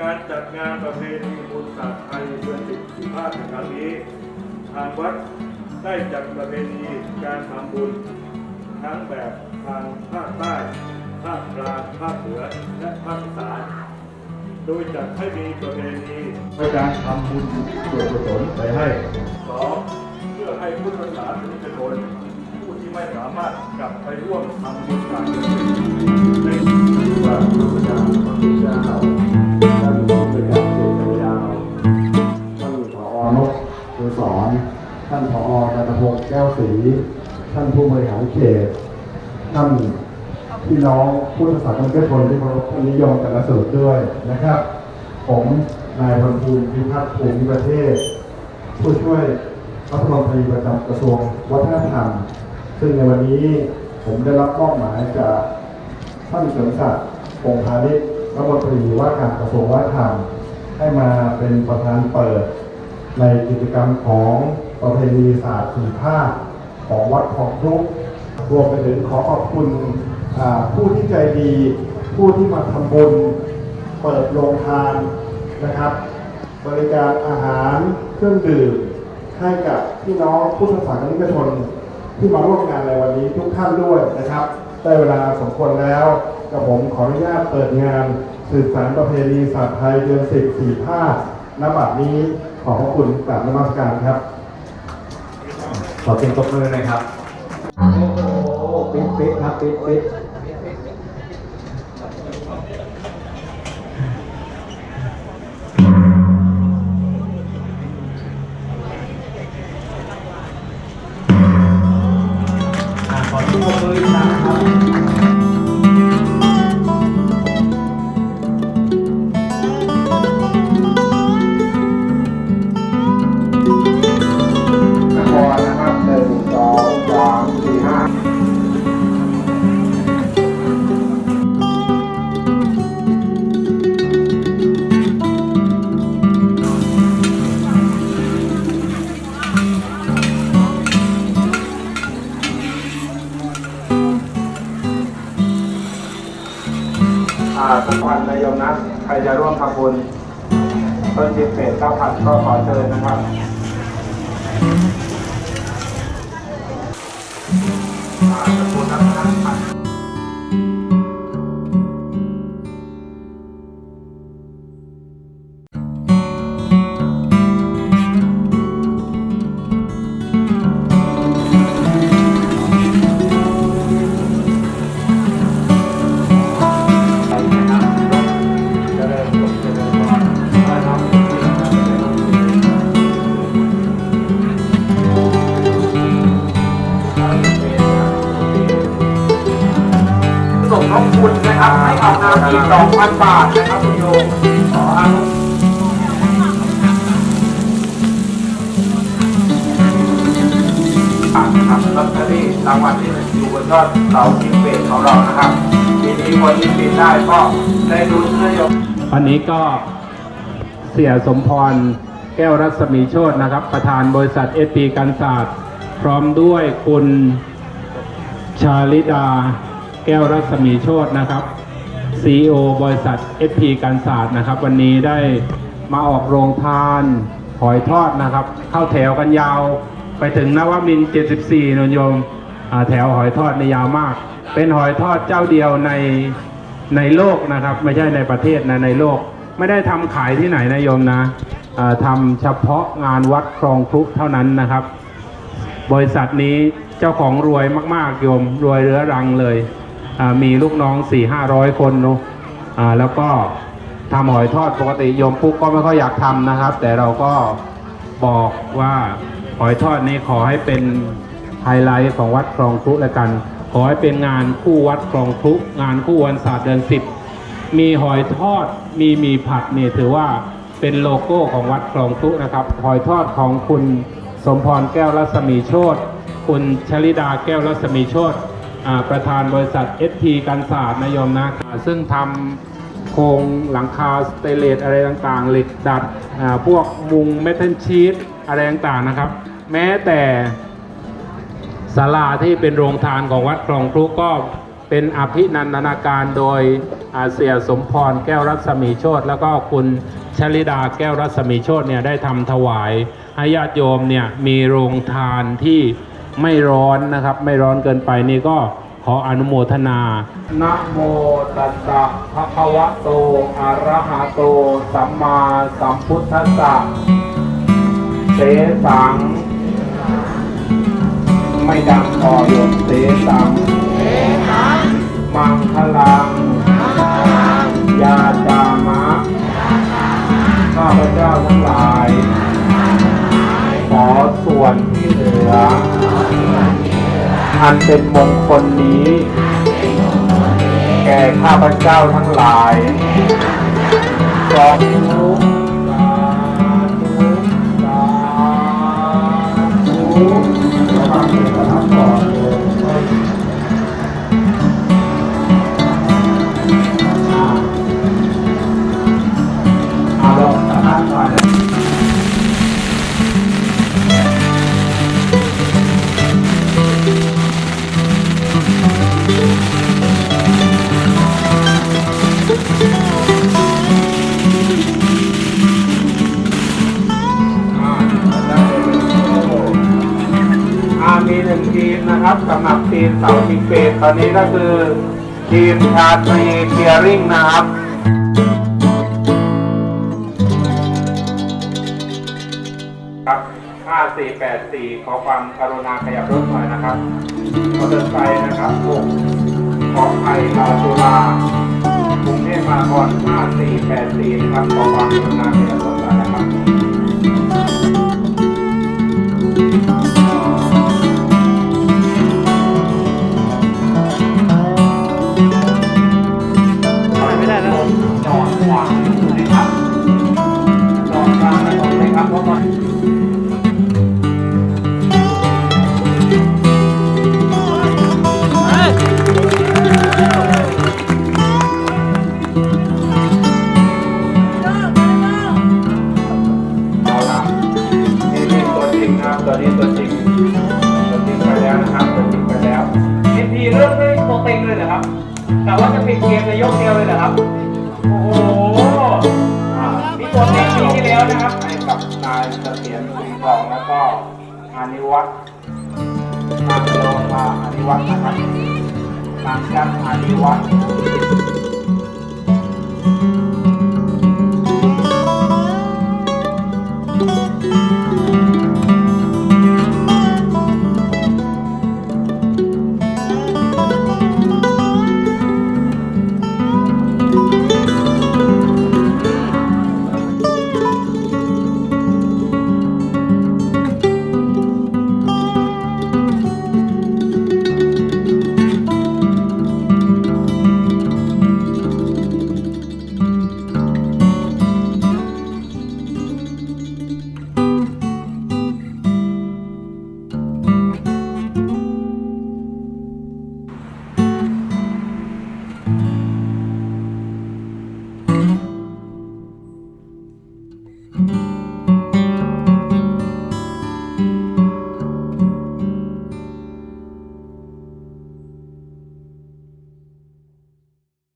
การจัดงานประเพณีบุญศาสตร์ไทยเดือนสิบสิบห้าใครั้งนี้ ทางวัดได้จัดประเพณีการทำบุญ ทั้งแบบทางภาคใต้ภาคกลางภาคเหนือและภาคอีสานโดยจัดให้มีประเพณีในการทำบุญส่วนกุศลไปให้สองเพื่อให้พุทธศาสนิกชนผู้ที่ไม่สามารถกลับไปร่วมทำบุญต่างๆในว่าพระพุทธเจ้า สอนท่านผอการพงศ์แก้วศรีท่านผู้บริหารเขตท่านพี่น้องผู้ศาสนิกชนที่เคารพท่านนิยมกันละสุดด้วยนะครับ ผมนายพลภูมิพิพัฒน์ภูมิประเทศ ผู้ช่วยรัฐมนตรีประจำกระทรวงวัฒนธรรม ซึ่งในวันนี้ผมได้รับมอบหมายจากท่านเสริมศักดิ์พงษ์พาณิชย์รัฐมนตรีว่าการกระทรวงวัฒนธรรม ให้มาเป็นประธานเปิด ในกิจกรรมของประเพณีศาสตร์สี่ภาคของวัดของทุกรวมไปถึงขอขอบคุณผู้ที่ใจดี ผู้ที่มาทำบุญ เปิดโรงทานนะครับ บริการอาหารเครื่องดื่มให้กับพี่น้องพุทธศาสนิกชนที่มาร่วมงานในวันนี้ทุกท่านด้วยนะครับ ได้เวลาสมควรแล้วกับผมขออนุญาตเปิดงานสืบสานประเพณีศาสตร์ไทยเดือนสิบสี่ภาค ณบัดนี้ขอขอบคุณกราบนมัสการครับ ขอเสียงตบมือหน่อยครับ โอ้โหปิดปิดครับปิ๊ดปิ๊ดาทุกวันนายโยมนะ ใครจะร่วมทำบุญต้นจิตเศษเก้าพันก็ขอเชิญนะครับ นะครับให้เอาน้ำอีกสองพันบาทนะครับคุณโยมขออนุอ่านะครับลอตเตอรี่รางวัลที่หนึ่งอยู่บนยอดเสาคิงเบสของเรานะครับทีนี้คนที่ปิดได้ก็ได้ดูนโยมวันนี้ก็เสียสมพรแก้วรัศมีโชตนะครับ ประธานบริษัทเอปีการศาสตร์ พร้อมด้วยคุณชาลิดา แก้วรัศมีโชตนะครับ CEO บริษัท SP การศาสตร์นะครับ วันนี้ได้มาออกโรงทานหอยทอดนะครับ เข้าแถวกันยาวไปถึงนวมิน 74นนโยมแถวหอยทอดในยาวมาก เป็นหอยทอดเจ้าเดียวในในโลกนะครับ ไม่ใช่ในประเทศนะในโลก ไม่ได้ทำขายที่ไหนนะโยมนะอ่าทำเฉพาะงานวัดคลองครุเท่านั้นนะครับ บริษัทนี้เจ้าของรวยมากๆโยมรวยเรื้อรังเลย มีลูกน้อง4ี่ห้าร้อยคนเนอะแล้วก็ทำหอยทอดปกติโยมปุ๊กก็ไม่ค่อยอยากทำนะครับ แต่เราก็บอกว่าหอยทอดนี้ขอให้เป็นไฮไลท์ของวัดคลองครุแล้วกัน ขอให้เป็นงานคู่วัดคลองครุงานคู่วันศาสตร์เดือนสิบมีหอยทอดมีหมีผัดนี่ถือว่าเป็นโลโก้ของวัดคลองพลุนะครับ หอยทอดของคุณสมพรแก้วรัศมีโชตคุณชลิดาแก้วรัศมีโชต ประธานบริษัท SP การศาสตร์นายมนะซึ่งทำโครงหลังคาสเตเลสอะไรต่างๆ เหล็กดัดพวกมุงเมทัลชีตอะไรต่างๆนะครับ แม้แต่ศาลาที่เป็นโรงทานของวัดคลองพลุก็เป็นอภินันทนาการโดยเสียสมพรแก้วรัศมีโชตแล้วก็คุณชลิดาแก้วรัศมีโชตเนี่ยได้ทำถวายให้ญาติโยมเนี่ยมีโรงทานที่ ไม่ร้อนนะครับ ไม่ร้อนเกินไปนี่ก็ขออนุโมทนา นะโมตัสสะภะคะวะโต อะระหะโต สัมมาสัมพุทธัสสะเสสัง ไม่ดังต่อโยมเสสัง มังคลัง ยาจามะ ข้าพเจ้าทั้งหลาย ขอส่วน เหลือ อันเป็นมงคลนี้ แก่ข้าพเจ้าทั้งหลายสองทุก ทีมนะครับสำหรับทีมเสาชิเปตตอนนี้ก็คือ ทีมชาตรีเทียริงนะครับครับ 5484 ขอความกรุณาขยับรถหน่อยนะครับมอเตอร์ไซค์นะครับ6ขอไข่ลาสุรากรุงเทพมหานคร5484 นะครับ ขอความกรุณา จอดขวางนะครับจอดกลางถนนเลยครับเพราะว่าเอาละนี่นี่ตัวจริงนะครับตัวนี้ตัวจริงตัวจริงไปแล้วนะครับตัวจริงไปแล้วทีทีเริ่มด้วยตัวเต็งเลยเหรอครับแต่ว่าจะปิดเกมในยกเดียวเลยเหรอครับายเสถียรสิงห์ทองแล้วก็อานิวัตนางโลมาอานิวัตนะครับนางจันอานิวัต